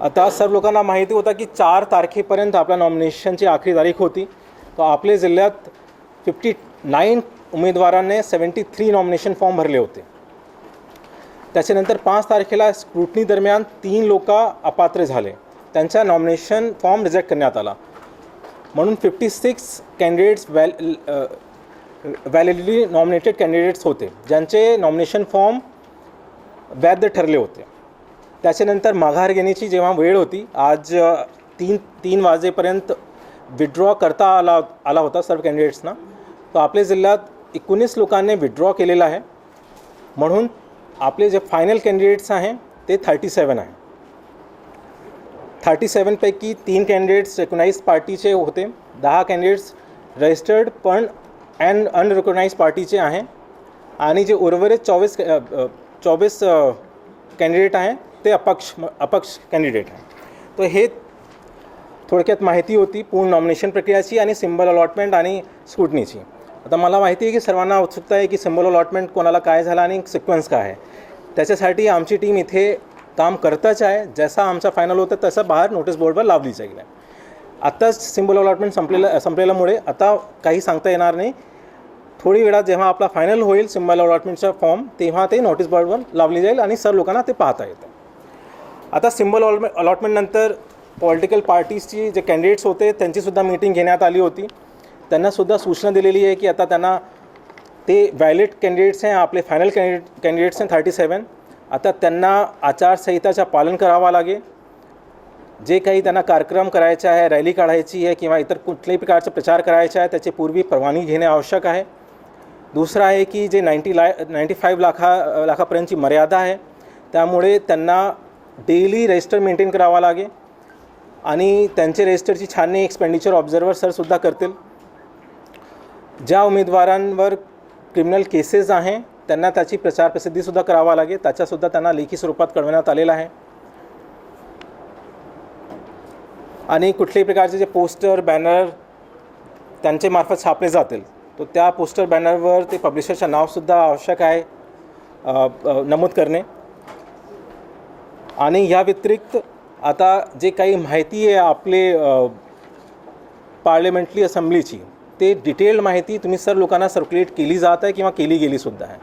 आता सर्व लोकांना माहिती होता की चार तारखेपर्यंत आपल्या नॉमिनेशनची आखरी तारीख होती. तर आपले जिल्ह्यात फिफ्टी नाईन उमेदवारांनी सेवन्टी थ्री नॉमिनेशन फॉर्म भरले होते. त्याच्यानंतर पाच तारखेला स्क्रुटनी दरम्यान तीन लोक अपात्र झाले. त्यांचा नॉमिनेशन फॉर्म रिजेक्ट करण्यात आला. म्हणून फिफ्टी सिक्स कॅन्डिडेट्स वॅल व्हॅलिडली नॉमिनेटेड कॅन्डिडेट्स होते. ज्यांचे नॉमिनेशन फॉर्म वैध ठरले होते. त्याच्यानंतर माघार घेण्याची जेव्हा वेळ होती आज तीन तीन वाजेपर्यंत विड्रॉ करता आला आला होता सर्व कॅन्डिडेट्सना तर आपल्या जिल्ह्यात एकोणीस लोकांनी विड्रॉ केलेला आहे. म्हणून आपले जे फायनल कॅन्डिडेट्स आहे ते थर्टी सेवन आहे. थर्टी सेवनपैकी तीन कॅन्डिडेट्स रेकग्नाइज पार्टीचे होते. दहा कॅन्डिडेट्स रजिस्टर्ड पण अँड अनरेकग्नाइज पार्टीचे आहे. आणि जे उर्वरित चोवीस चोवीस कॅन्डिडेट आहे ते अपक्ष अपक्ष कॅन्डिडेट आहे तर हे थोडक्यात माहिती होती पूर्ण नॉमिनेशन प्रक्रियाची आणि सिम्बल अलॉटमेंट आणि स्क्रुटनीची आता मला माहिती आहे की सर्वांना उत्सुकता आहे की सिम्बल अलॉटमेंट कोणाला काय झालं आणि सिक्वेन्स काय आहे. त्याच्यासाठी आमची टीम इथे काम करतच आहे. जसा आमचा फायनल होतं तसं बाहेर नोटीस बोर्डवर लावली जाईल. आत्ताच सिम्बल अलॉटमेंट संपलेलं संपलेल्यामुळे आता काही सांगता येणार नाही. थोडी वेळात जेव्हा आपला फायनल होईल सिम्बल अलॉटमेंटचा फॉर्म तेव्हा ते नोटीस बोर्डवर लावली जाईल आणि सर्व लोकांना ते पाहता येतं. आता सिम्बल ऑलमे अलॉटमेंटनंतर पॉलिटिकल पार्टीजची जे कॅन्डिडेट्स होते त्यांचीसुद्धा मीटिंग घेण्यात आली होती. त्यांनासुद्धा सूचना दिलेली आहे की आता त्यांना ते व्हॅलिड कॅन्डिडेट्स आहे आपले फायनल कॅन्डिडेट कॅन्डिडेट्स आहे थर्टी सेवन आता त्यांना आचारसंहिताचं पालन करावा लागेल. जे काही त्यांना कार्यक्रम करायचे आहे रॅली काढायची आहे किंवा इतर कुठल्याही प्रकारचा प्रचार करायचा आहे त्याची पूर्वी परवानगी घेणे आवश्यक आहे. दुसरं आहे की जे नाईंटी ला नाईंटी फाईव्ह लाखा लाखापर्यंतची मर्यादा आहे त्यामुळे त्यांना डेली रजिस्टर मेंटेन करावा लागेल. आणि त्यांचे रजिस्टरची छाननी एक्सपेंडिचर ऑब्झर्वर सरसुद्धा करतील. ज्या उमेदवारांवर क्रिमिनल केसेस आहे त्यांना त्याची प्रचार प्रसिद्धीसुद्धा करावा लागेल. त्याच्यासुद्धा त्यांना लेखी स्वरूपात कळवण्यात आलेलं आहे. आणि कुठल्याही प्रकारचे जे पोस्टर बॅनर त्यांचे मार्फत छापले जातील तर त्या पोस्टर बॅनरवर ते पब्लिशरचं नावसुद्धा आवश्यक आहे नमूद करणे. आणि या व्यतिरिक्त आता जे काही माहिती आहे आपले पार्लिमेंटली असेंब्लीची ते डिटेल्ड माहिती तुम्ही सर लोकांना सर्क्युलेट केली जात आहे किंवा केली गेली सुद्धा आहे.